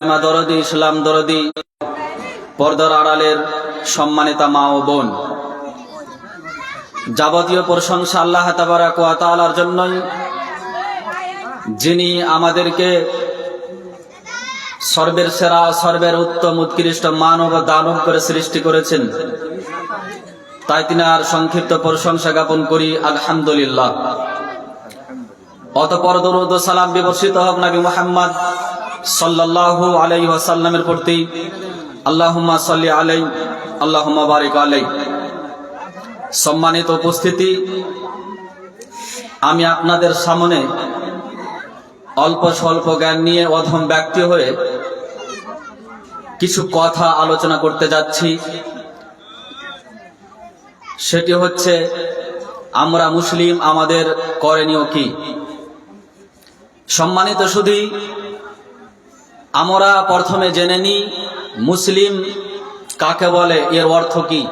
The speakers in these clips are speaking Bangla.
মা দরদি, ইসলাম দরদি, পর্দার আড়ালের সম্মানিতা মা ও বোন। যাবতীয় প্রশংসা আল্লাহ ওয়া জন্যই যিনি আমাদেরকে সর্বের সেরা, সর্বের উত্তম, উৎকৃষ্ট মানব দানব করে সৃষ্টি করেছেন। তাই তিনি আর সংক্ষিপ্ত প্রশংসা জ্ঞাপন করি, আলহামদুলিল্লাহ। অতপর দরুদ সালাম বিবর্ষিত হোক নবী মুহাম্মদ সাল্লাল্লাহু আলাইহি ওয়াসাল্লামের প্রতি আল্লাহুম্মা সাল্লি আলাই আল্লাহুম্মা বারিক আলাই সম্মানিত উপস্থিতি, আমি আপনাদের সামনে অল্প স্বল্প জ্ঞান নিয়ে অধম ব্যক্তি হয়ে কিছু কথা আলোচনা করতে যাচ্ছি। সেটি হচ্ছে, আমরা মুসলিম আমাদের করণীয় কি? সম্মানিত শুধু আমরা প্রথমে জেনে নিই মুসলিম কাকে বলে, এর অর্থ কি?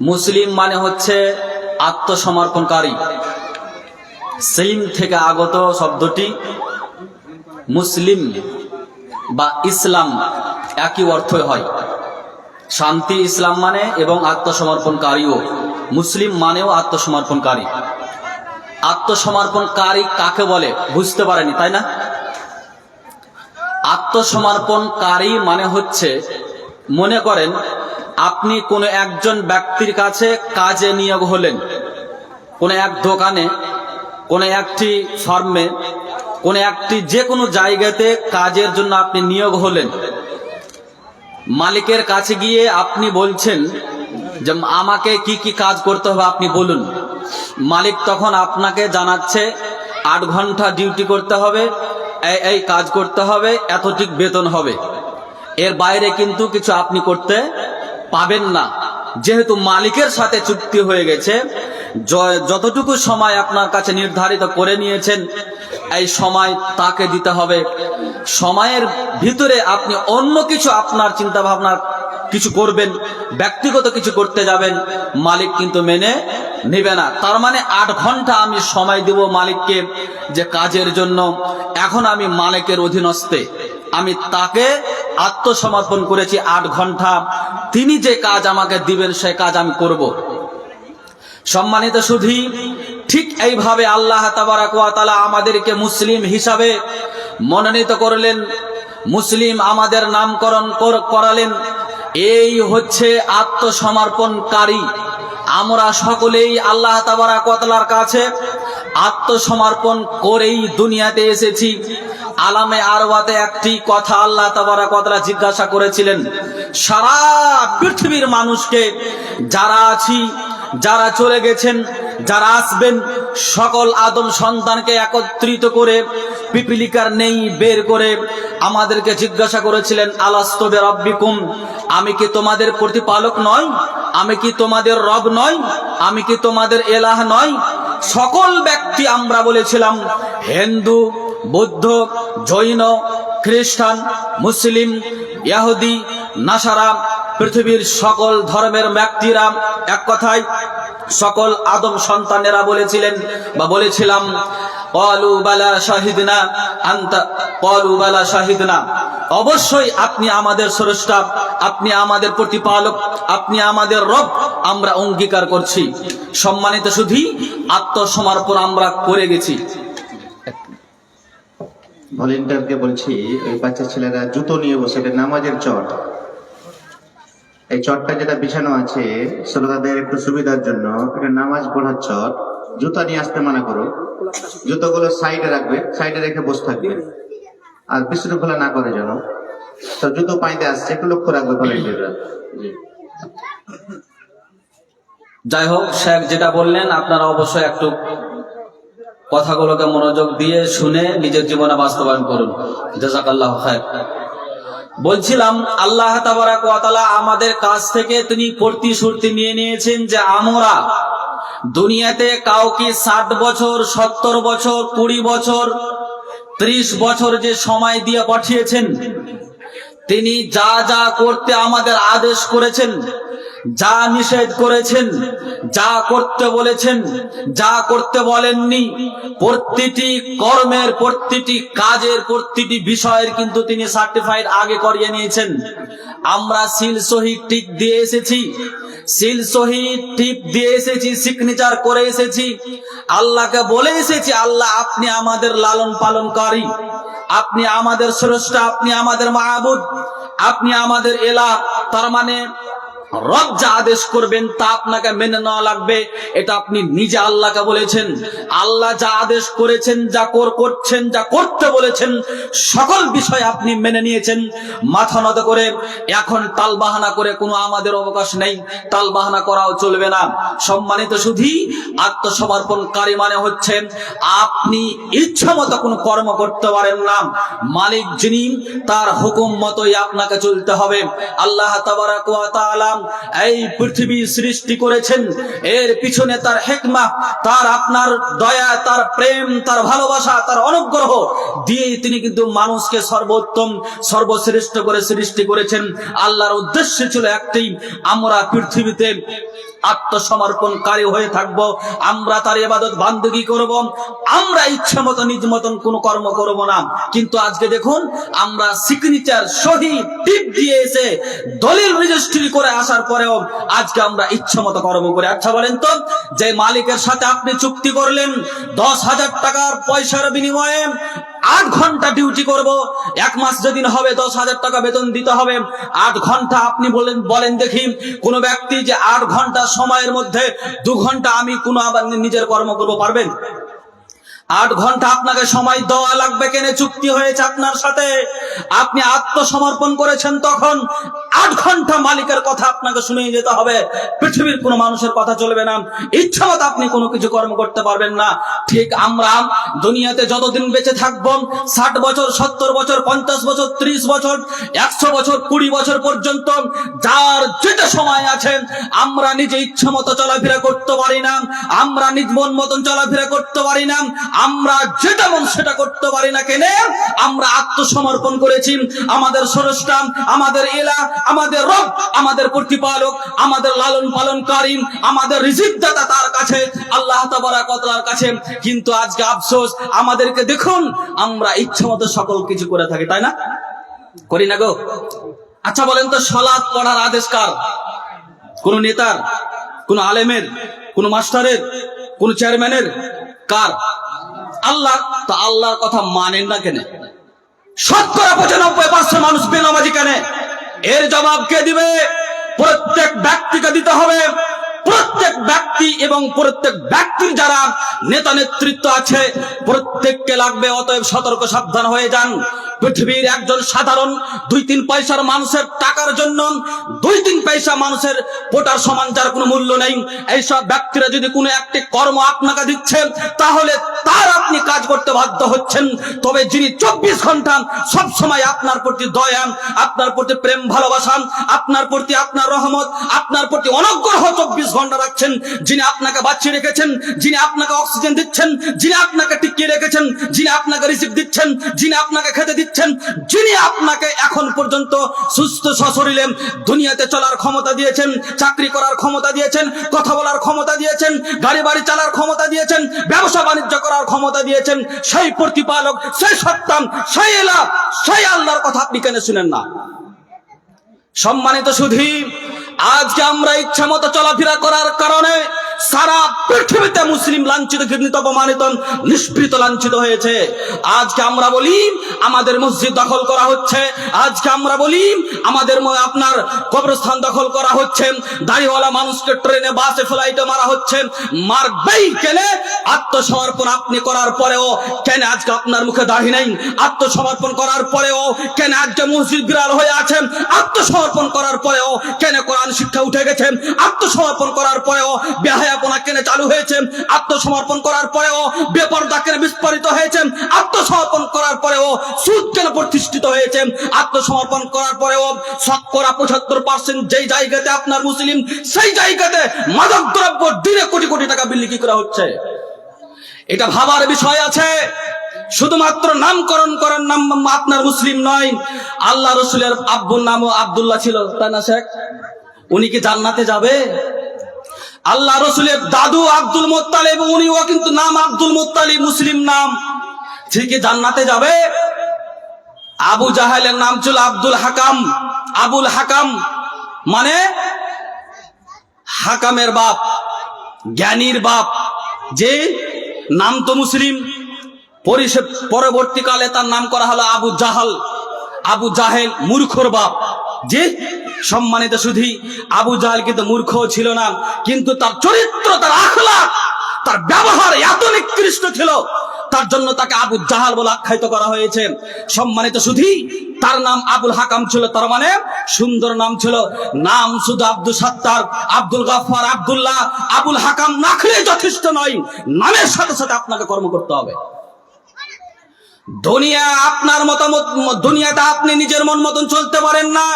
মুসলিম মানে হচ্ছে আত্মসমর্পণকারী। সেলিম থেকে আগত শব্দটি মুসলিম বা ইসলাম একই অর্থই হয়। শান্তি ইসলাম মানে এবং আত্মসমর্পণকারীও। মুসলিম মানেও আত্মসমর্পণকারী। আত্মসমর্পণকারী কাকে বলে? বুঝতে পারেনি, তাই না? আত্মসমর্পণকারী মানে হচ্ছে, মনে করেন আপনি কোনো একজন ব্যক্তির কাছে কাজে নিয়োগ হলেন। কোনো এক দোকানে, কোনো একটি ফার্মে, কোনো একটি যে কোনো জায়গাতে কাজের জন্য আপনি নিয়োগ হলেন। মালিকের কাছে গিয়ে আপনি বলছেন যে আমাকে কি কি কাজ করতে হবে আপনি বলুন। মালিক তখন আপনাকে জানাচ্ছে, আট ঘণ্টা ডিউটি করতে হবে, এই এই কাজ করতে হবে, এতটিক বেতন হবে। এর বাইরে কিন্তু কিছু আপনি করতে পাবেন না। যেহেতু মালিকের সাথে চুক্তি হয়ে গেছে যতটুকু সময় আপনার কাছে নির্ধারিত করে নিয়েছেন, এই সময় তাকে দিতে হবে। সময়ের ভিতরে আপনি অন্য কিছু আপনার চিন্তা ভাবনা কিছু করবেন, ব্যক্তিগত কিছু করতে যাবেন, মালিক কিন্তু মেনে নেবে না। তার মানে আট ঘণ্টা আমি সময় দেব মালিককে যে কাজের জন্য। এখন আমি মালিকের অধীনস্থে। আমি তাকে আত্মসমর্পণ করেছি আট ঘণ্টা। তিনি যে কাজ আমাকে দিবেন, সে কাজ আমি করব। সম্মানিত সুধী, ঠিক এইভাবে আল্লাহ তাবারাক ওয়া আমাদেরকে মুসলিম হিসাবে মনোনীত করলেন। মুসলিম আমাদের নামকরণ করালেন। এই হচ্ছে আত্মসমর্পণকারী। আমরা সকলেই আল্লাহ তাবারাক কতলার কাছে আত্মসমর্পণ করেই দুনিয়াতে এসেছি। আলামে আরওয়াতে একটি কথা আল্লাহ তাবারাক কতলা জিজ্ঞাসা করেছিলেন, সারা পৃথিবীর মানুষকে, যারা আছি যারা চলে গেছেন, যারা আসবেন, সকল আদম সন্তানকে একত্রিত করে পিপিলিকার নেই বের করে আমাদেরকে জিজ্ঞাসা করেছিলেন আলাস্তবে রব্বিকুম আমি কি তোমাদের প্রতিপালক নয় আমি কি তোমাদের রব নয় আমি কি তোমাদের এলাহ নয় সকল ব্যক্তি আমরা বলেছিলাম, হিন্দু, বৌদ্ধ, জৈন, খ্রিস্টান, মুসলিম, ইয়াহুদি, নাসারা পৃথিবীর সকল ধর্মের ব্যক্তিরা এক কথায় সকল আদম সন্তানেরা বলেছিলেন বা বলেছিলাম অবশ্যই আপনি আমাদের স্রষ্টা, আপনি আমাদের প্রতিপালক, আপনি আমাদের রব, আমরা অঙ্গীকার করছি। সম্মানিত শুধু আত্মসমর্পণ আমরা করে গেছি। ভলেন্টিয়ারকে বলছি ওই বাচ্চা ছেলেরা জুতো নিয়ে বসে নামাজের চট এই চটটা যেটা বিছানো আছে শ্রোতাদের একটু সুবিধার জন্য, এটা নামাজ পড়ার চট। জুতা নিয়ে আসতে মানা করো জুতোগুলো সাইডে রাখবে, সাইডে রেখে বসে থাকবে। আর বিশৃঙ্খলা না করে যেন। তো জুতো পাইতে আসছে, একটু লক্ষ্য রাখবে ভলেন্টিয়াররা যাই হোক, শেখ যেটা বললেন, আপনারা অবশ্যই একটু কথাগুলোকে মনোযোগ দিয়ে শুনে নিজের জীবনে বাস্তবায়ন করুন। জাজাকাল্লাহ খায়ের বলছিলাম, আল্লাহ তাবারাকালা আমাদের কাছ থেকে তিনি প্রতিশ্রুতি নিয়ে নিয়েছেন যে আমরা দুনিয়াতে কাউকে ষাট বছর, সত্তর বছর, কুড়ি বছর, ত্রিশ বছর যে সময় দিয়ে পাঠিয়েছেন, তিনি যা যা করতে আমাদের আদেশ করেছেন যা নিষেধ করেছেন, যা করতে বলেছেন, যা করতে বলেননি, প্রতিটি কর্মের, প্রতিটি কাজের, প্রতিটি বিষয়ের কিন্তু তিনি সার্টিফাইড আগে করিয়ে নিয়েছেন। আমরা সিল সহি টিক দিয়ে এসেছি, সিল সহি টিপ দিয়ে এসেছি সিগনেচার করে এসেছি। আল্লাহকে বলে এসেছি, আল্লাহ আপনি আমাদের লালন পালনকারী, আপনি আমাদের স্রষ্টা, আপনি আমাদের মাহবুদ, আপনি আমাদের এলা তার মানে রব যা আদেশ করবেন তা আপনাকে মেনে নেওয়া লাগবে। এটা আপনি নিজে আল্লাহকে বলেছেন। আল্লাহ যা আদেশ করেছেন, যা কর করছেন, যা করতে বলেছেন, সকল বিষয় আপনি মেনে নিয়েছেন। মাথা নত করে এখন তাল বাহানা করে কোনো আমাদের অবকাশ নেই। তাল বাহানা করাও চলবে না। সম্মানিত শুধু আত্মসমর্পণকারী মানে হচ্ছে আপনি ইচ্ছা মতো কোনো কর্ম করতে পারেন না। মালিক যিনি, তার হুকুম মতোই আপনাকে চলতে হবে। আল্লাহ তাবারাক ওয়া তাআলা এই পৃথিবী সৃষ্টি করেছেন। এর পিছনে তার হেকমা, তার আপনার দয়া, তার প্রেম, তার ভালোবাসা, তার অনুগ্রহ দিয়ে তিনি কিন্তু মানুষকে সর্বোত্তম, সর্বশ্রেষ্ঠ করে সৃষ্টি করেছেন। আল্লাহর উদ্দেশ্য ছিল একটি, আমরা পৃথিবীতে আত্মসমর্পণকারী হয়ে থাকব। আমরা তার এবাদত বান্দগি করব। আমরা ইচ্ছা মতো, নিজ মতন কোনো কর্ম করব না। কিন্তু আজকে দেখুন, আমরা সিগনেচার সহি টিপ দিয়ে এসে দলিল রেজিস্ট্রি করে আসার পরেও আজকে আমরা ইচ্ছা মতো কর্ম করে। আচ্ছা বলেন তো, যে মালিকের সাথে আপনি চুক্তি করলেন, দশ হাজার টাকার পয়সার বিনিময়ে আট ঘণ্টা ডিউটি করব। এক মাস যেদিন হবে, দশ হাজার টাকা বেতন দিতে হবে। আট ঘণ্টা আপনি বলেন বলেন দেখি, কোনো ব্যক্তি যে আট ঘণ্টা সময়ের মধ্যে দু ঘণ্টা আমি কোনো আবার নিজের কর্ম করব, পারবেন? আট ঘণ্টা আপনাকে সময় দেওয়া লাগবে কেন চুক্তি হয়েছে আপনার সাথে। আপনি আত্মসমর্পণ করেছেন তখন আট ঘণ্টা মালিকের কথা আপনাকে শুনে যেতে হবে। পৃথিবীর কোনো মানুষের কথা চলবে না। ইচ্ছা মতো আপনি কোনো কিছু কর্ম করতে পারবেন না। ঠিক আমরা দুনিয়াতে যতদিন বেঁচে থাকব, ষাট বছর, সত্তর বছর, পঞ্চাশ বছর, ত্রিশ বছর, একশো বছর, কুড়ি বছর পর্যন্ত যার যেটা সময় আছে, আমরা নিজে ইচ্ছা মতো চলাফেরা করতে পারি না। আমরা নিজ মন মতন চলাফেরা করতে পারি না। আমরা যেটা মন সেটা করতে পারি না কেনে, আমরা আত্মসমর্পণ করেছি। আমাদের স্রষ্টা, আমাদের এলা, আমাদের রব, আমাদের প্রতিপালক, আমাদের লালন পালনকারী, আমাদের রিজিকদাতা তার কাছে, আল্লাহ তাবারাকাতার কাছে। কিন্তু আজকে আফসোস, আমাদেরকে দেখুন, আমরা ইচ্ছা মতো সকল কিছু করে থাকি, তাই না? করি না গো? আচ্ছা বলেন তো সলাৎ পড়ার আদেশ কার? কোন নেতার, কোন আলেমের, কোন মাস্টারের, কোন চেয়ারম্যানের, কার? আল্লাহ, তা আল্লাহর কথা মানেন না কেন? শতকরা পঁচানব্বই পার্সেন্ট মানুষ বেনামাজি কেন? এর জবাব কে দিবে? প্রত্যেক ব্যক্তিকে দিতে হবে। প্রত্যেক ব্যক্তি এবং প্রত্যেক ব্যক্তির যারা নেতা নেতৃত্ব আছে, প্রত্যেককে লাগবে, অতএব সতর্ক সাবধান হয়ে যান। পৃথিবীর একজন সাধারণ দুই তিন পয়সার মানুষের টাকার জন্য, দুই তিন পয়সা মানুষের পোটার সমান যার কোনো মূল্য নেই। এইসব ব্যক্তিরা যদি কোনো একটি কর্ম আপনাকে দিচ্ছে, তাহলে তার আপনি কাজ করতে বাধ্য হচ্ছেন। তবে যিনি চব্বিশ ঘণ্টা সব সময় আপনার প্রতি দয়া আপনার প্রতি প্রেম ভালোবাসা, আপনার প্রতি আপনার রহমত, আপনার প্রতি অনুগ্রহ চব্বিশ ঘণ্টা রাখছেন। যিনি আপনাকে বাঁচিয়ে রেখেছেন, যিনি আপনাকে অক্সিজেন দিচ্ছেন, যিনি আপনাকে টিকিয়ে রেখেছেন, যিনি আপনাকে রিসিভ দিচ্ছেন, যিনি আপনাকে খেতে দিচ্ছেন যিনি আপনাকে এখন পর্যন্ত সুস্থ সশরীরে দুনিয়াতে চলার ক্ষমতা দিয়েছেন, চাকরি করার ক্ষমতা দিয়েছেন, কথা বলার ক্ষমতা দিয়েছেন গাড়ি বাড়ি চালার ক্ষমতা দিয়েছেন, ব্যবসা বাণিজ্য করার ক্ষমতা দিয়েছেন, সেই প্রতিপালক, সেই সত্তাম, সেই এলা সেই আল্লাহর কথা আপনি কেন শুনেন না? সম্মানিত সুধী, আজকে আমরা ইচ্ছা মতো চলাফেরা করার কারণে সারা পৃথিবীতে মুসলিম লাঞ্ছিত, ঘৃণিত, অপমানিত নিষ্পৃত লাঞ্ছিত হয়েছে। আজকে আমরা বলি, আমাদের মসজিদ দখল করা হচ্ছে। আজকে আমরা বলি, আমাদের আপনার কবরস্থান দখল করা হচ্ছে। দাড়িওয়ালা মানুষকে ট্রেনে, বাসে, ফ্লাইটে মারা হচ্ছে। মারবেই কেনে? আত্মসমর্পণ আপনি করার পরেও কেন আজকে আপনার মুখে দাড়ি নেই? আত্মসমর্পণ করার পরেও কেন আজকে মসজিদ বিড়াল হয়ে আছেন আত্মসমর্পণ করার পরেও কেন কোরআন শিক্ষা উঠে গেছে? আত্মসমর্পণ করার পরেও বেহায়াপনা কেন চালু হয়েছে, আত্মসমর্পণ করার পরেও বিস্ফোরিত হয়েছে, আত্মসমর্পণ করার পরেও সুদ কেন প্রতিষ্ঠিত হয়েছে, আত্মসমর্পণ করার পরেও শতকরা পঁচাত্তর পার্সেন্ট যেই জায়গাতে আপনার মুসলিম, সেই জায়গাতে মাদক দ্রব্য দিনে কোটি কোটি টাকা বিলি করা হচ্ছে? এটা ভাবার বিষয় আছে। শুধুমাত্র নামকরণ করার নাম আপনার মুসলিম নয়, আল্লাহ রসুলের আব্বুর নামও আব্দুল্লাহ ছিল, তাই না শেখ? উনি কি জান্নাতে যাবে? আল্লাহ রসুলের দাদু আব্দুল মোত্তালিব, উনিও কিন্তু নাম আব্দুল মোত্তালিব, মুসলিম নাম। ঠিকই জান্নাতে যাবে? আবু জাহেলের নাম ছিল আব্দুল হাকাম। আবুল হাকাম মানে হাকামের বাপ, জ্ঞানীর বাপ। যে নাম তো মুসলিম। পরবর্তীকালে তার নাম করা হলো আবু জাহাল। আবু জাহেল মূর্খর বাপ। যে সম্মানিত শুধু আবু জাহাল কিন্তু মূর্খ ছিল না, কিন্তু তার চরিত্র, তার আখলা তার ব্যবহার এত নিকৃষ্ট ছিল, তার জন্য তাকে আবু জাহাল বলে আখ্যায়িত করা হয়েছে। সম্মানিত শুধু তার নাম আবুল হাকাম ছিল, তার মানে সুন্দর নাম ছিল, নাম শুধু আব্দুল সাত্তার, আব্দুল গাফার আব্দুল্লাহ, আবুল হাকাম না খেলে যথেষ্ট নয়, নামের সাথে সাথে আপনাকে কর্ম করতে হবে। দুনিয়া আপনার মতামত, দুনিয়াতে আপনি নিজের মন মতন চলতে পারেন না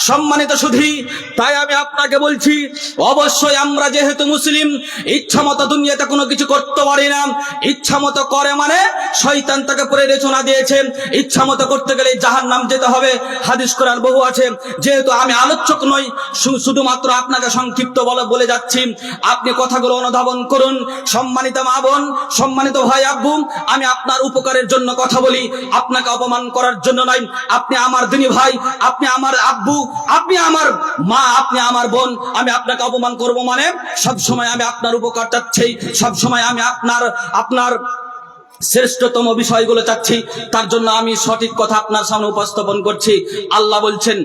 সম্মানিত সুধী, তাই আমি আপনাকে বলছি, অবশ্যই আমরা যেহেতু মুসলিম ইচ্ছা মতো দুনিয়াতে কোনো কিছু করতে পারি না। ইচ্ছা মতো করে মানে শয়তান তাকে প্রেরণা দিয়েছে। ইচ্ছা মতো করতে গেলে জাহান নাম যেতে হবে। হাদিস কোরআন বহু আছে। যেহেতু আমি আলোচক নই শুধুমাত্র আপনাকে সংক্ষিপ্ত বলে বলে যাচ্ছি। আপনি কথাগুলো অনুধাবন করুন। সম্মানিত মা বোন, সম্মানিত ভাই, আব্বু, আমি আপনার উপকারের জন্য কথা বলি। আপনাকে অপমান করার জন্য নয়। আপনি আমার দিনী ভাই, আপনি আমার আব্বু আপনি আমার মা, আপনি আমার বোন, আমি আপনাকে অপমান করব মানে সব সময় আমি আপনার উপকার চাচ্ছি সব সময় আমি আপনার আপনার শ্রেষ্ঠতম বিষয়গুলো চাচ্ছি। তার জন্য আমি সঠিক কথা আপনার সামনে উপস্থাপন করছি। আল্লাহ বলছেন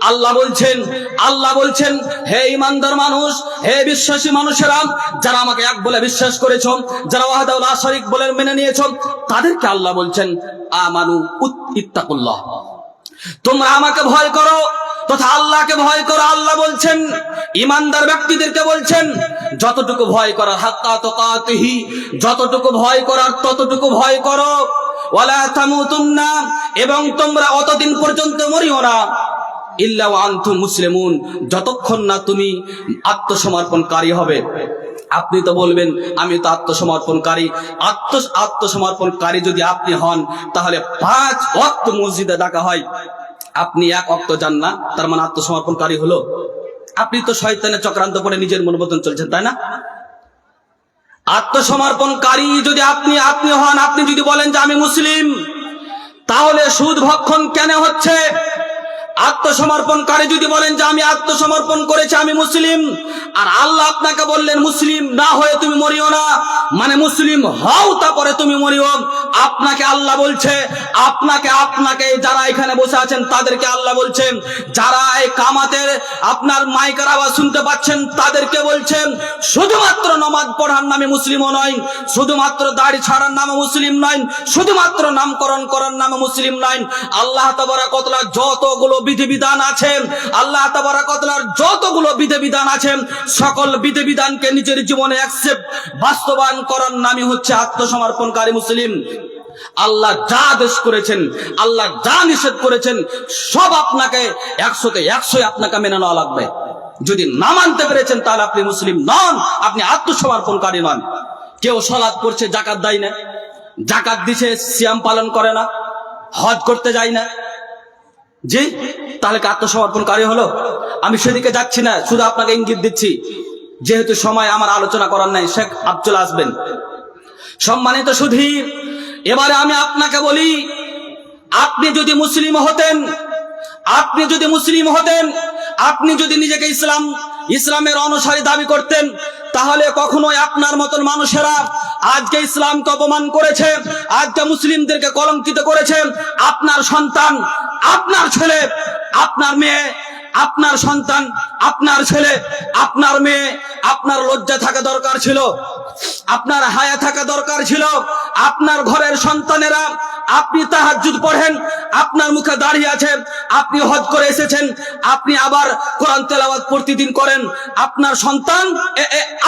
আল্লাহ বলছেন আল্লাহ বলছেন, হে ইমানদার মানুষ, হে বিশ্বাসী মানুষেরা, যারা আমাকে এক বলে বিশ্বাস করেছ, যারা ওয়াহদাউ লা শারীক বলে মেনে নিয়েছো, তাদেরকে আল্লাহ বলছেন, আমানু উত- ইত্তাকুল্লাহ। তোমরা আমাকে ভয় করো তথা আল্লাহকে ভয় করো আল্লাহ বলছেন, ইমানদার ব্যক্তিদেরকে বলছেন, যতটুকু ভয় করার হাক্কা তোকাতিহি যতটুকু ভয় করার ততটুকু ভয় করো। ওয়ালা তামুতুন্না, এবং তোমরা অতদিন পর্যন্ত মরিও না। ইল্লা ওয়া আনতুম মুসলিমুন, যতক্ষণ না তুমি আত্মসমর্পণকারী হবে। আপনি তো বলবেন, আমি তো আত্মসমর্পণকারী। আত্ম আত্মসমর্পণকারী যদি আপনি হন, তাহলে পাঁচ ওয়াক্ত মসজিদে ডাকা হয়। আপনি এক অক্ত যান না, তার মানে আত্মসমর্পণকারী হলো। আপনি তো শয়তানের চক্রান্ত করে নিজের মন মতন চলছেন, তাই না? আত্মসমর্পণকারী যদি আপনি আপনি হন, আপনি যদি বলেন যে আমি মুসলিম, তাহলে সুদ ভক্ষণ কেন হচ্ছে? আত্মসমর্পণকারী যদি বলেন যে আমি আত্মসমর্পণ করেছি, আমি মুসলিম। আর আল্লাহ আপনাকে বললেন, মুসলিম না হয়ে তুমি মরিও না। মানে মুসলিম হও, তারপরে তুমি মরিও। আপনাকে আল্লাহ বলছে, আপনাকে আপনাকে যারা এখানে বসে আছেন, তাদেরকে আল্লাহ বলছেন, যারা এই কামাতের আপনার মাইকার আওয়াজ শুনতে পাচ্ছেন, তাদেরকে বলছেন, শুধুমাত্র নমাজ পড়ার নামে মুসলিমও নয়, শুধুমাত্র দাড়ি ছাড়ার নামে মুসলিম নয়, শুধুমাত্র নামকরণ করার নামে মুসলিম নয়। আল্লাহ তাবারা কতলা যতগুলো বিধিবিধান আছে। আল্লাহ তাবারা কতলার যতগুলো বিধিবিধান আছে, সকল বিধিবিধানকে নিজের জীবনে অ্যাকসেপ্ট বাস্তবায়ন করার নামই হচ্ছে আত্মসমর্পণকারী মুসলিম। আল্লাহ যা আদেশ করেছেন, আল্লাহ যা নিষেধ করেছেন, সব আপনাকে একশোতে একশোই আপনাকে মেনে নেওয়া লাগবে। যদি না মানতে পেরেছেন, তাহলে আপনি মুসলিম নন, আপনি আত্মসমর্পণকারী নন। কেউ সলাদ করছে, জাকাত দেয় না। জাকাত দিছে, সিয়াম পালন করে না। হজ করতে যায় না। জি, তাহলে আত্মসমর্পণকারী হলো? আমি সেদিকে যাচ্ছি না, শুধু আপনাকে ইঙ্গিত দিচ্ছি। যেহেতু সময় আমার আলোচনা করার নাই, শেখ আব্দুল আসবেন। সম্মানিত সুধী এবারে আমি আপনাকে বলি, আপনি যদি মুসলিম হতেন, আপনি যদি মুসলিম হতেন, আপনি যদি নিজেকে ইসলাম, ইসলামের অনুসারী দাবি করতেন, তাহলে কখনোই আপনার মতন মানুষেরা আজকে ইসলামকে অপমান করেছে, আজকে মুসলিমদেরকে কলঙ্কিত করেছে। আপনার সন্তান আপনার ছেলে, আপনার মেয়ে, আপনার সন্তান, আপনার ছেলে, আপনার মেয়ে, আপনার লজ্জা থাকা দরকার ছিল, আপনার হায়া থাকা দরকার ছিল, আপনার ঘরের সন্তানেরা আপনি তাহাজ্জুদ পড়েন, আপনার মুখে দাঁড়িয়ে আছে, আপনি হজ করে এসেছেন, আপনি আবার কোরআন তেলাওয়াত প্রতিদিন করেন। আপনার সন্তান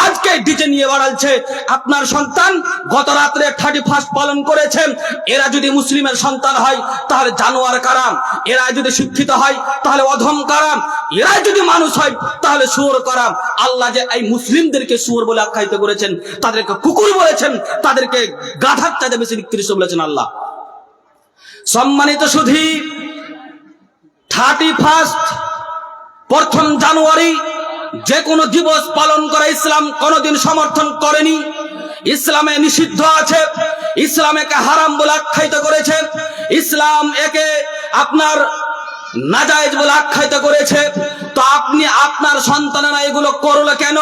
আজকে ডিজে নিয়ে বাড়ালছে আপনার সন্তান গত রাত্রে থার্টি ফার্স্ট পালন করেছেন এরা যদি মুসলিমের সন্তান হয়, তাহলে জানোয়ার কারাম এরা যদি শিক্ষিত হয়, তাহলে অধম কারাম এরা যদি মানুষ হয়, তাহলে সুর কারাম আল্লাহ যে এই মুসলিমদেরকে সুর বলে আখ্যায়িত করেছেন, তাদেরকে কুকুর বলেছেন, তাদেরকে গাধার চাইতে বেশি নিকৃষ্ট বলেছেন আল্লাহ। সম্মানিত সুধী থার্টি ফার্স্ট প্রথম জানুয়ারি যে কোনো দিবস পালন করা ইসলাম কোনোদিন সমর্থন করেনি। ইসলামে নিষিদ্ধ আছে ইসলাম একে হারাম বলে আখ্যায়িত করেছে, ইসলাম একে আপনার নাজায়েজ বলে আখ্যায়িত করেছে। তো আপনি আপনার সন্তানেরা এগুলো করল কেন?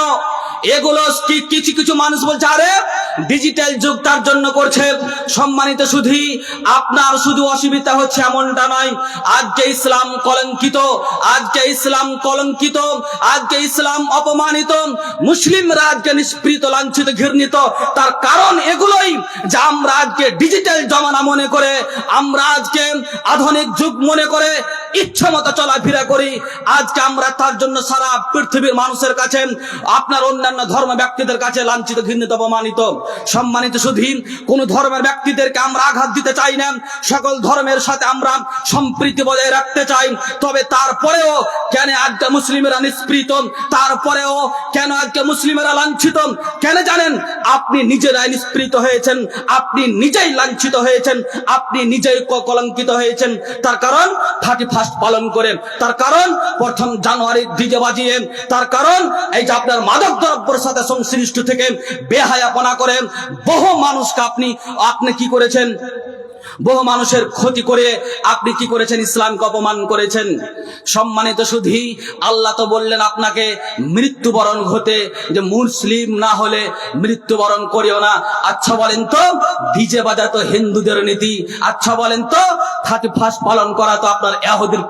এগুলো কিছু কিছু মানুষ বলছে, আরে ডিজিটাল যুগ তার জন্য করছে। সম্মানিত শুধু আপনার শুধু অসুবিধা হচ্ছে এমনটা নয়। আজকে ইসলাম কলঙ্কিত, আজকে ইসলাম কলঙ্কিত, আজকে ইসলাম অপমানিত। মুসলিমরা আজকে নিষ্পৃত লাঞ্ছিত, ঘৃণিত। তার কারণ এগুলোই যে আমরা আজকে ডিজিটাল জমানা মনে করে, আমরা আজকে আধুনিক যুগ মনে করে ইচ্ছা মতো চলাফেরা করি। আজকে আমরা তার জন্য সারা পৃথিবীর মানুষের কাছে, আপনার অন্যান্য ধর্ম ব্যক্তিদের কাছে লাঞ্ছিত, ঘৃণিত, অপমানিত, সম্মানিত শুধু কোন ধর্মের ব্যক্তিদেরকে আমরা আঘাত দিতে চাই না। সকল ধর্মের সাথে আমরা সম্প্রীতি বজায় রাখতে চাই। তবে তারপরেও কেন আজকে মুসলিমেরা নিষ্পৃত? তারপরেও কেন আজকে মুসলিমেরা লাঞ্ছিত? কেন জানেন, আপনি নিজেরাই নিষ্পৃত হয়েছেন। আপনি নিজেই লাঞ্ছিত হয়েছেন। আপনি নিজেই কলঙ্কিত হয়েছেন। তার কারণ থার্টি ফার্স্ট পালন করেন। তার কারণ, প্রথম জানুয়ারি দিকে বাজিয়ে, তার কারণ, এই যে আপনার মাদক দ্রব্যের সাথে সংশ্লিষ্ট থেকে বেহায়াপনা করেন। বহু মানুষকে আপনি আপনি কি করেছেন? বহু মানুষের ক্ষতি করে আপনি কি করেছেন? ইসলামকে অপমান করেছেন। সম্মানিত শুধু আল্লাহ তো বললেন আপনাকে মৃত্যুবরণ হতে যে মুসলিম না হলে মৃত্যুবরণ করিও না। আচ্ছা বলেন তো ডিজে বাজা তো হিন্দুদের নীতি। আচ্ছা বলেন তো, থার্টি ফার্স্ট পালন করা তো আপনার এহুদির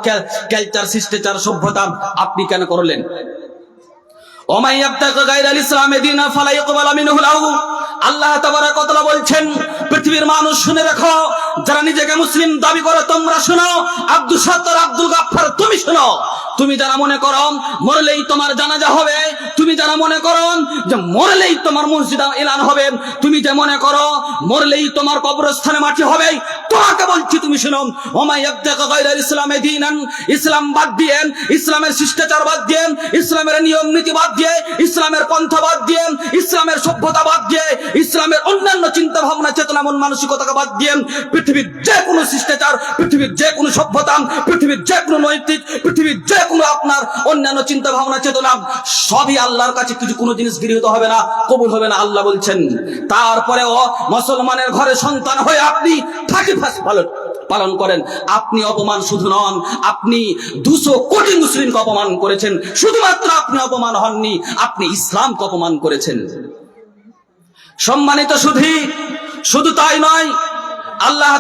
ক্যালচার, শিষ্টাচার, সভ্যতা আপনি কেন করলেন? ওমাই ইয়াবতাগা গায়রাল ইসলামে দীনা, ফালা ইকবালা মিনহু লাহু আল্লাহ তাবারক ওয়া তাআলা বলছেন, পৃথিবীর মানুষ শুনে রাখো যারা নিজেকে মুসলিম দাবি করে, তোমরা শোনো, আব্দুল সত্তর, আব্দুল গাফফার, তুমি শোনো। তুমি যারা মনে করো, মরলেই তোমার জানাজা হবে, তুমি যারা মনে করো যে মরলেই তোমার মসজিদ এলান হবে, তুমি যে মনে করো, মরলেই তোমার কবরস্থানে মাটি হবে, তোমাকে বলছি তুমি শোনো। ওমাই ইসলামে দীনান, ইসলাম বাদ দিয়ে, ইসলামের শিষ্টাচার বাদ দিয়ে, ইসলামের নিয়ম নীতি বাদ দিয়ে, ইসলামের পন্থা বাদ দিয়ে, ইসলামের সভ্যতা বাদ দিয়ে ইসলামের অন্যান্য চিন্তা ভাবনা চেতনা মন মানসিকতাকে বাদ দিয়ে পৃথিবীর যে কোনো শিষ্টাচার, পৃথিবীর যে কোনো সভ্যতা, পৃথিবীর যে কোনো নৈতিক, পৃথিবীর যে কোনো আপনার অন্যান্য চিন্তা ভাবনা চেতনা, সবই আল্লাহর কাছে কিছু কোনো জিনিস গৃহীত হবে না, কবুল হবে না, আল্লাহ বলছেন। তারপরেও মুসলমানের ঘরে সন্তান হয়ে আপনি থাকি ফাঁস পালন পালন করেন। আপনি অপমান শুধু নন, আপনি দুশো কোটি মুসলিমকে অপমান করেছেন। শুধুমাত্র আপনি অপমান হননি, আপনি ইসলামকে অপমান করেছেন। সম্মানিত শুধু শুধু তাই নয় আল্লাহ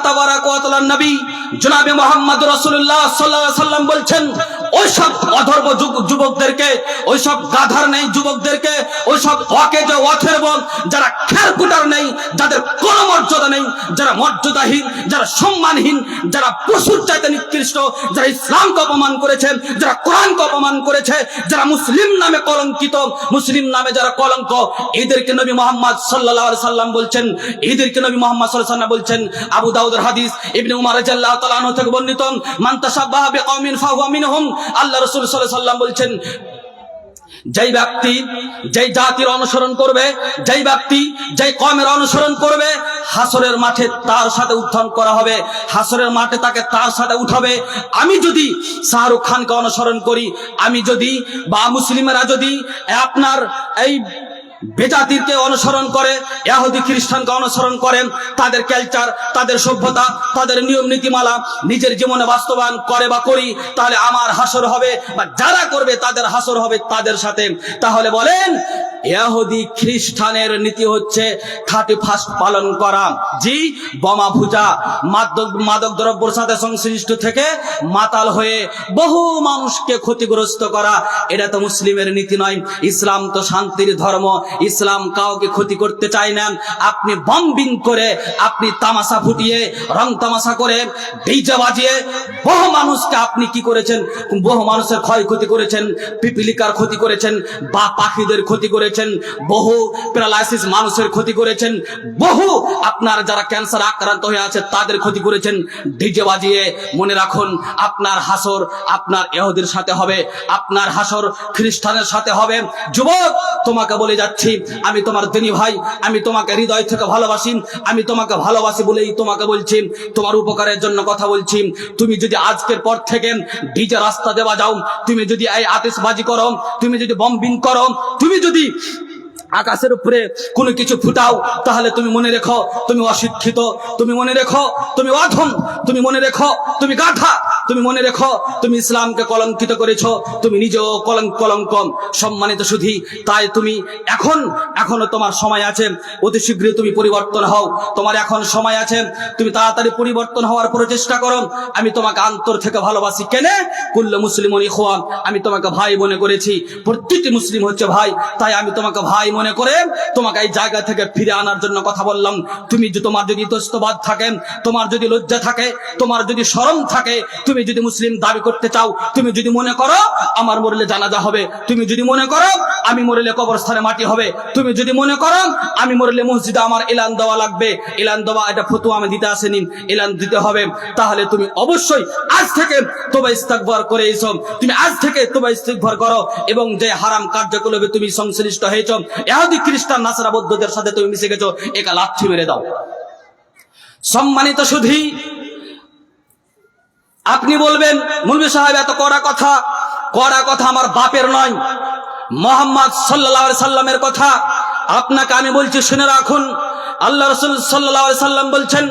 নবী জনাবে মোহাম্মদ রসুল্লাহ সাল্লাম বলছেন, ওইসব অধর্ব যুব- যুবকদেরকে, ওইসব গাধার নেই যুবকদেরকে, ওইসব অকেজে অথর্ব যারা খেরকুটার নেই, যাদের কোনো মর্যাদা নেই, যারা মর্যাদাহীন, যারা সম্মানহীন, যারা পশুর চাইতে নিকৃষ্ট, যারা ইসলামকে অপমান করেছে, যারা কোরআনকে অপমান করেছে, যারা মুসলিম নামে কলঙ্কিত, মুসলিম নামে যারা কলঙ্ক, এদেরকে নবী মোহাম্মদ আলাইহি সাল্লাম বলছেন, এদেরকে নবী মোহাম্মদ আলাইহি সাল্লাম বলছেন আবু দাউদের হাদিস ইবনে উমর রাদিয়াল্লাহু তাআলা আনহু থেকে বর্ণিত, মান তাশাব্বাহা বিকওমিন ফাহুয়া মিনহুম আল্লাহ রাসূল সাল্লাল্লাহু আলাইহি সাল্লাম বলছেন, যেই ব্যক্তি যেই জাতির অনুসরণ করবে, যেই ব্যক্তি যেই কমের অনুসরণ করবে, হাসরের মাঠে তার সাথে উত্থান করা হবে। হাসরের মাঠে তাকে তার সাথে উঠাবে। আমি যদি শাহরুখ খানকে অনুসরণ করি, আমি যদি বা মুসলিমেরা যদি আপনার এই বেজাতিরকে অনুসরণ করে ইহুদি খ্রিস্টানকে অনুসরণ করেন, তাদের কালচার তাদের সভ্যতা, তাদের নিয়ম নীতিমালা নিজের জীবনে বাস্তবায়ন করে বা করি, তাহলে আমার হাসর হবে, বা যারা করবে তাদের হাসর হবে তাদের সাথে। তাহলে বলেন ইহুদি খ্রিস্টানের নীতি হচ্ছে থার্টি ফার্স্ট পালন করা। জি, বোমা ভুজা, মাদক মাদক দ্রব্যের সাথে সংশ্লিষ্ট থেকে মাতাল হয়ে বহু মানুষকে ক্ষতিগ্রস্ত করা। এটা তো মুসলিমের নীতি নয়। ইসলাম তো শান্তির ধর্ম। ইসলাম কাউকে ক্ষতি করতে চায় না। আপনি বম্বিং করে, আপনি তামাশা ফুটিয়ে, রং তামাশা করে, ডিজে বাজিয়ে বহু মানুষকে আপনি কি করেছেন? বহু মানুষের ক্ষয়ক্ষতি করেছেন, পিপিলিকার ক্ষতি করেছেন, বা পাখিদের ক্ষতি করেছেন করেছেন, বহু প্যারালাইসিস মানুষের ক্ষতি করেছেন, বহু আপনার যারা ক্যান্সার আক্রান্ত হয়ে আছে তাদের ক্ষতি করেছেন। ডিজে বাজিয়ে মনে রাখুন, আপনার হাসর আপনার এহুদের সাথে হবে, আপনার হাসর খ্রিস্টানের সাথে হবে। যুবক, তোমাকে বলে যাচ্ছি, আমি তোমার দিনী ভাই, আমি তোমাকে হৃদয় থেকে ভালোবাসি, আমি তোমাকে ভালোবাসি বলেই তোমাকে বলছি, তোমার উপকারের জন্য কথা বলছি। তুমি যদি আজকের পর থেকে ডিজে রাস্তা দেওয়া যাও, তুমি যদি এই আতিশবাজি করো, তুমি যদি বম্বিং করো, তুমি যদি আকাশের উপরে কোনো কিছু ফুটাও, তাহলে তুমি মনে রেখো, তুমি অশিক্ষিত, তুমি মনে রেখো, তুমি অধম, তুমি মনে রেখো, তুমি গাধা। তুমি মনে রেখো, তুমি ইসলামকে কলঙ্কিত করেছ, তুমি নিজেও কলঙ্ক কলঙ্ক সম্মানিত শুধু তাই তুমি এখন, এখনও তোমার সময় আছে, অতি শীঘ্রই তুমি পরিবর্তন হও। তোমার এখন সময় আছে, তুমি তাড়াতাড়ি পরিবর্তন হওয়ার প্রচেষ্টা করো, আমি তোমাকে আন্তর থেকে ভালোবাসি। কেনে? কুল্ল মুসলিম খোয়াম আমি তোমাকে ভাই মনে করেছি। প্রত্যেকটি মুসলিম হচ্ছে ভাই, তাই আমি তোমাকে ভাই মনে করে তোমাকে এই জায়গা থেকে ফিরে আনার জন্য কথা বললাম। তুমি তোমার যদি ইতস্তবাদ থাকে, তোমার যদি লজ্জা থাকে, তোমার যদি শরম থাকে, তুমি যদি মুসলিম দাবি করতে চাও, তুমি যদি মনে করো আমার মরলে জানাজা হবে, তুমি যদি মনে করো আমি মরলে কবরস্থানে মাটি হবে, তুমি যদি মনে করো আমি মরলে মসজিদে আমার এলান দেওয়া লাগবে, এলান দেওয়া এটা ফতুয়া আমি দিতে আসেনি, এলান দিতে হবে, তাহলে তুমি অবশ্যই আজ থেকে তোবা ইস্তাকবার করে এসো। তুমি আজ থেকে তোবা ইস্তিকবার করো এবং যে হারাম কার্যকলাপে তুমি সংশ্লিষ্ট হয়েছ, এহাদি খ্রিস্টান নাসারা বৌদ্ধদের সাথে তুমি মিশে গেছো, একা লাথি মেরে দাও। সম্মানিত সুধী আপনি বলবেন, মুলবি সাহেব, এত কড়া কথা। কড়া কথা আমার বাপের নয়। মোহাম্মদ সাল্লাহ সাল্লামের কথা। আপনাকে আমি বলছি, শুনে রাখুন। আল্লাহ রসুল সাল্লাহ সাল্লাম বলছেন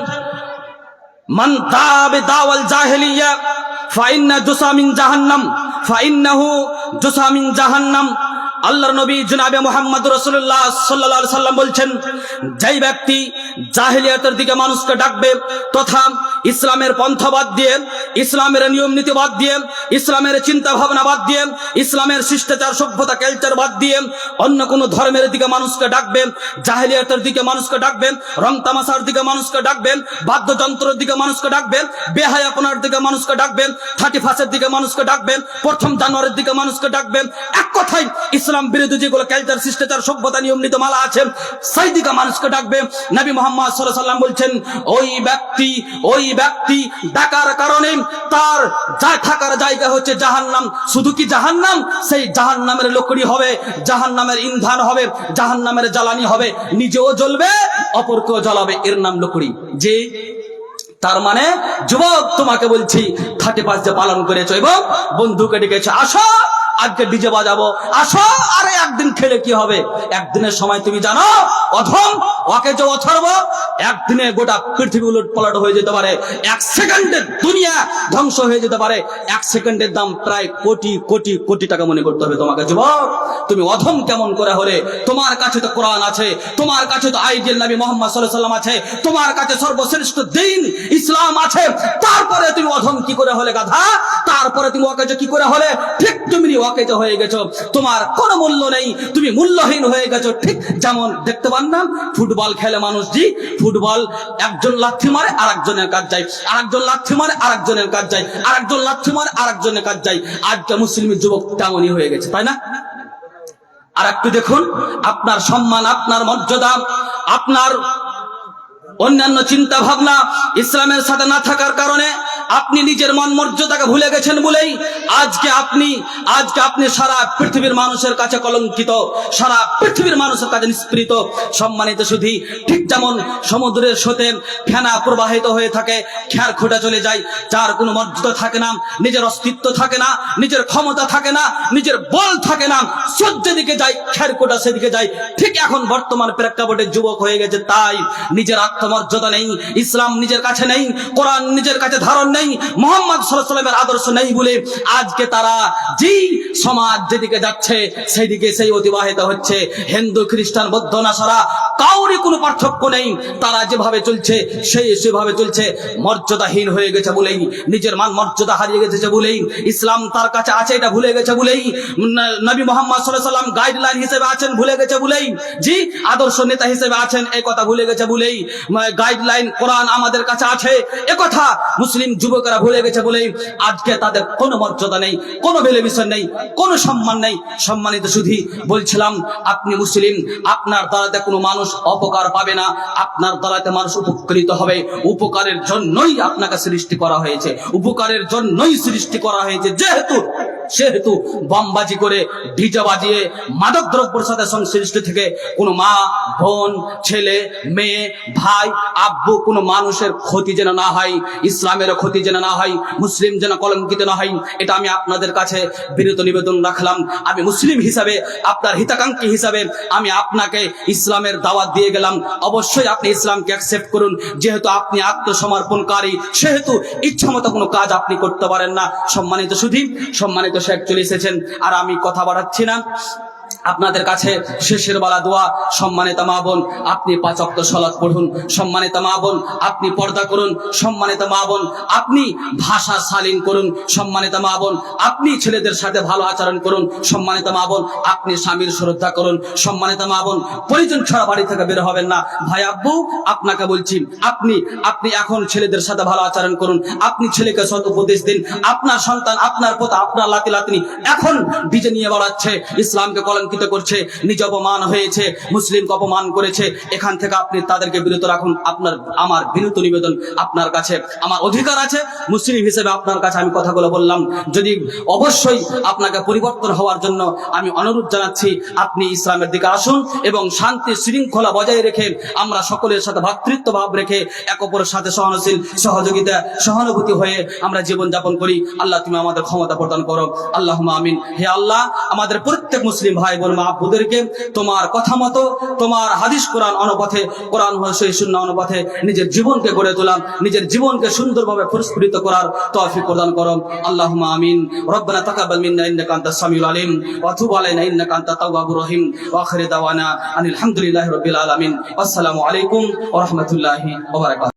আল্লাহর নবী মোহাম্মদ রসুল্লাহ সাল্লাহ সাল্লাম বলছেন, যেই ব্যক্তি জাহেলিয়াতের দিকে মানুষকে ডাকবে, তথা ইসলামের পন্থা বাদ দিয়ে, ইসলামের নিয়ম নীতি বাদ দিয়ে, ইসলামের চিন্তা ভাবনা বাদ দিয়ে, ইসলামের শিষ্টাচার, সভ্যতা কালচার বাদ দিয়ে অন্য কোন ধর্মের দিকে মানুষকে ডাকবেন, জাহেলিয়াতের দিকে মানুষকে ডাকবেন রং তামাশার দিকে মানুষকে ডাকবেন, বাদ্যযন্ত্রের দিকে মানুষকে ডাকবেন বেহায়াপনার দিকে মানুষকে ডাকবেন থার্টি ফার্স্টের দিকে মানুষকে ডাকবেন, প্রথম জানুয়ারির দিকে মানুষকে ডাকবেন। এক কথাই ইসলাম বিরোধী যেগুলো কালচার শিষ্টাচার, সভ্যতা, নিয়ম নীতি মালা আছে, সেই দিকে মানুষকে ডাকবে নবী মোহাম্মদ সাল্লাম বলছেন, ওই ব্যক্তি, ওই ব্যক্তি ডাকার কারণে তার যা থাকার জায়গা হচ্ছে জাহান্নাম। শুধু কি জাহান্নাম? সেই জাহান্নামের লকড়ি হবে, জাহান্নামের ইন্ধন হবে, জাহান্নামের জ্বালানি হবে, নিজেও জ্বলবে, অপরকেও জ্বালাবে। এর নাম লকড়ি যে তার মানে যুবক, তোমাকে বলছি, থার্টি পাঁচ পালন করেছ এবং বন্ধুকে ডেকেছো। আসো আজকে ডিজে বাজাবো। আসো, আরে একদিন খেলে কি হবে? একদিনের সময় তুমি জানো, অধম, ওকে যে অথর্ব একদিনে গোটা পৃথিবী উলট পালট হয়ে যেতে পারে। এক সেকেন্ডের দুনিয়া ধ্বংস হয়ে যেতে পারে। এক সেকেন্ডের দাম প্রায় কোটি কোটি কোটি টাকা মনে করতে হবে তোমাকে। যুবক, তুমি অধম কেমন করে হলে? তোমার কাছে তো কোরআন আছে, তোমার কাছে তো আইডিয়াল নবী মোহাম্মদ সাল্লাম আছে, তোমার কাছে সর্বশ্রেষ্ঠ দিন ইসলাম আছে। তারপরে তুমি অধম কি করে হলে গাধা? তারপরে তুমি অকেজ কি করে হলে? ঠিক তুমি অকেজ হয়ে গেছো। তোমার কোনো মূল্য নেই। তুমি মূল্যহীন হয়ে গেছো। ঠিক যেমন দেখতে পান না, ফুটবল খেলে মানুষ জি, ফুটবল একজন লাথি মারে আর একজনের কাজ যায়। আর একজন লাথি মারে আর একজনের কাজ যায়। আর একজন লাথি মারে আর একজনের কাজ যায়। আজকে মুসলিম যুবক তেমনই হয়ে গেছে, তাই না? আর একটু দেখুন, আপনার সম্মান, আপনার মর্যাদা, আপনার অন্যান্য চিন্তা ভাবনা ইসলামের সাথে না থাকার কারণে আপনি নিজের মন মর্যাদাকে ভুলে গেছেন বলেই আজকে আপনি আজকে আপনি সারা পৃথিবীর মানুষের কাছে কলঙ্কিত, সারা পৃথিবীর মানুষের কাছে নিষ্পৃত সম্মানিত শুধু ঠিক যেমন সমুদ্রের স্রোতে ফেনা প্রবাহিত হয়ে থাকে, খেয়ার খোটা চলে যায়, যার কোনো মর্যাদা থাকে না, নিজের অস্তিত্ব থাকে না, নিজের ক্ষমতা থাকে না, নিজের বল থাকে না সূর্যের দিকে যায়, খেয়ার কোটা সেদিকে যায়, ঠিক এখন বর্তমান প্রেক্ষাপটে যুবক হয়ে গেছে, তাই নিজের আত্মমর্যাদা নেই, ইসলাম নিজের কাছে নেই, কোরআন নিজের কাছে ধারণ নেই, মোহাম্মদ সাল্লামের আদর্শ নেই বলে আজকে তারা যেই সমাজ যেদিকে যাচ্ছে সেই দিকে সেই অতিবাহিত হচ্ছে। হিন্দু, খ্রিস্টান, বৌদ্ধ, নাসারা কাউরি কোনো পার্থক্য নেই। তারা যেভাবে চলছে সেই সেভাবে চলছে। মর্যাদাহীন হয়ে গেছে বলেই, নিজের মান মর্যাদা হারিয়ে গেছে বলেই, ইসলাম তার কাছে আছে এটা ভুলে গেছে বলেই নবী মোহাম্মদ সাল্লাম গাইডলাইন হিসেবে আছেন ভুলে গেছে বলেই, জি, আদর্শ নেতা হিসেবে আছেন এই কথা ভুলে গেছে বলেই গাইডলাইন কোরআন আমাদের কাছে আছে। একথা মুসলিম যুবকেরা ভুলে গেছে বলেই আজকে তাদের কোনো মর্যাদা নেই, কোনো ভ্যালুয়েশন নেই, কোনো সম্মান নেই। সম্মানিত শুধু বলছিলাম, আপনি মুসলিম, আপনার দ্বারাতে কোনো মানুষ অপকার পাবে না, আপনার দ্বারাতে মানুষ উপকৃত হবে। উপকারের জন্যই আপনাকে সৃষ্টি করা হয়েছে। উপকারের জন্যই সৃষ্টি করা হয়েছে। যেহেতু, সেহেতু বমবাজি করে ডিজে বাজিয়ে মাদক দ্রব্যের সাথে সংশ্লিষ্ট থেকে কোনো মা, বোন, ছেলে, মেয়ে, ভাই আব্বু কোনো মানুষের ক্ষতি যেন না হয় ইসলামের ক্ষতি যেন না হয়, মুসলিম যেন কলঙ্কিত না হয়, এটা আমি আপনাদের কাছে বিরত নিবেদন রাখলাম। আমি মুসলিম হিসাবে, আপনার হিতাকাঙ্ক্ষী হিসাবে, আমি আপনাকে ইসলামের দাওয়াত দিয়ে গেলাম। অবশ্যই আপনি ইসলামকে অ্যাকসেপ্ট করুন। যেহেতু আপনি আত্মসমর্পণকারী, সেহেতু ইচ্ছামতো কোনো কাজ আপনি করতে পারেন না। সম্মানিত সুধী, সম্মানিত শেখ চলে এসেছেন। আর আমি কথা বাড়াচ্ছি না। আপনাদের কাছে শেষের বেলা দোয়া, সম্মানিত মা বোন, আপনি পাঁচ অক্ত সলাৎ পড়ুন। সম্মানিত মা বোন, আপনি পর্দা করুন। সম্মানিত মা বোন, আপনি ভাষা শালীন করুন। সম্মানিত মা বোন, আপনি ছেলেদের সাথে ভালো আচরণ করুন। সম্মানিত মা বোন, আপনি স্বামীর শ্রদ্ধা করুন। সম্মানিত মা বোন, পরিজন ছাড়া বাড়ি থেকে বের হবেন না। ভাই, আব্বু, আপনাকে বলছি, আপনি আপনি এখন ছেলেদের সাথে ভালো আচরণ করুন। আপনি ছেলেকে সৎ উপদেশ দিন। আপনার সন্তান, আপনার পোতা, আপনার লাতি লাতিনি এখন ডিজে নিয়ে বেড়াচ্ছে। ইসলামকে কলঙ্কিত করছে, নিজ অপমান হয়েছে, মুসলিমকে অপমান করেছে, এখান থেকে আপনি তাদেরকে বিরত রাখুন, আপনার, আমার বিরত নিবেদন আপনার কাছে, আমার অধিকার আছে, মুসলিম হিসেবে আপনার কাছে আমি কথাগুলো বললাম, যদি অবশ্যই আপনাকে পরিবর্তন হওয়ার জন্য আমি অনুরোধ জানাচ্ছি, আপনি ইসলামের দিকে আসুন এবং শান্তি শৃঙ্খলা বজায় রেখে আমরা সকলের সাথে ভ্রাতৃত্ব ভাব রেখে এক অপরের সাথে সহনশীল, সহযোগিতা, সহানুভূতি হয়ে আমরা জীবন যাপন করি। আল্লাহ তুমি আমাদের ক্ষমতা প্রদান করো। আল্লাহ আমিন। হে আল্লাহ, আমাদের প্রত্যেক মুসলিম ভাই বোন মা আপুদেরকে তোমার কথা মতো, তোমার হাদিস কোরআন অনুপথে কোরআন সেই শূন্য অনুপথে নিজের জীবনকে গড়ে তোলা নিজের জীবনকে সুন্দরভাবে পুরস্কৃত করার তৌফিক প্রদান করো আল্লাহ আমিন। রব্বানা তাকাব্বাল মিন্না ইন্নাকা আনতাস সামিউল আলিম। ওয়া তুব আলাইনা ইন্নাকা আনতাত তাওয়াবুর রহিম। ওয়া আখির দাওয়ানা আনিল হামদুলিল্লাহি রাব্বিল আলামিন। আসসালামু আলাইকুম ওয়া রাহমাতুল্লাহি ওয়া বারাকাতুহু।